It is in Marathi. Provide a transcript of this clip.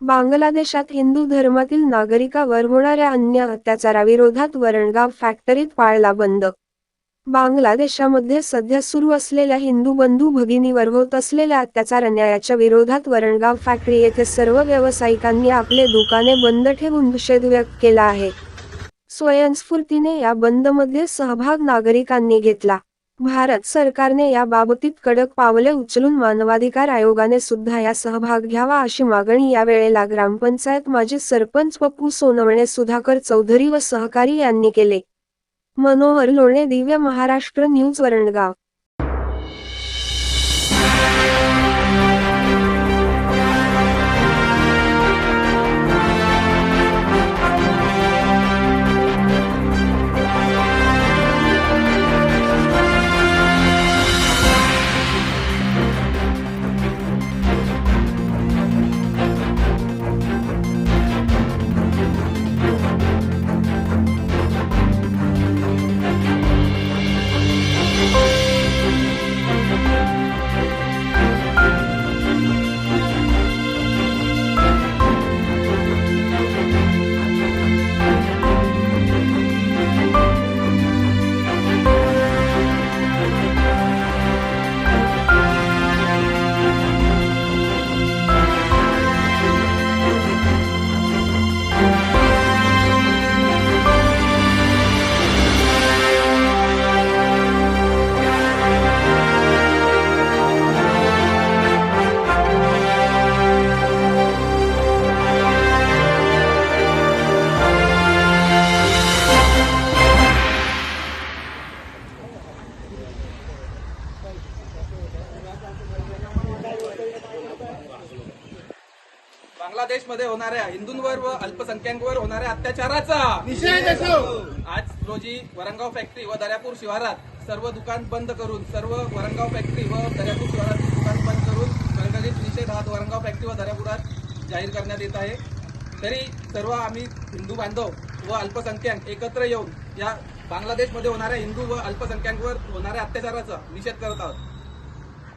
बांगलादेशात हिंदू धर्मातील नागरिकावर होणाऱ्या अन्य अत्याचाराविरोधात वरणगाव फॅक्टरीत पाळला बंद. बांगलादेशामध्ये सध्या सुरू असलेल्या हिंदू बंधू भगिनीवर होत असलेल्या अत्याचार अन्यायाच्या विरोधात वरणगाव फॅक्टरी येथे सर्व व्यावसायिकांनी आपले दुकाने बंद ठेवून निषेध व्यक्त केला आहे. स्वयंस्फूर्तीने या बंदमध्ये सहभाग नागरिकांनी घेतला. भारत सरकारने या बाबतीत कडक पावले उचलून मानवाधिकार आयोगाने सुद्धा या सहभाग घ्यावा अशी मागणी यावेळेला ग्रामपंचायत माजी सरपंच पप्पू सोनवणे सुधाकर चौधरी व सहकारी यांनी केले. मनोहर लोणे दिव्य महाराष्ट्र न्यूज वरणगाव. बांगलादेशमध्ये होणाऱ्या हिंदूंवर व अल्पसंख्याकांवर होणाऱ्या अत्याचाराचा निषेध असो आज रोजी वरंगाव फॅक्टरी व दर्यापूर शिवारात सर्व दुकान बंद करून सर्व वरंगाव फॅक्टरी व दर्यापूर शिवारात दुकान बंद करून संघटित निषेध हा वरंगाव फॅक्टरी व दर्यापुरात जाहीर करण्यात येत आहे. तरी सर्व आम्ही हिंदू बांधव व अल्पसंख्याक एकत्र येऊन या बांगलादेशमध्ये होणाऱ्या हिंदू व अल्पसंख्याकांवर होणाऱ्या अत्याचाराचा निषेध करत आहोत.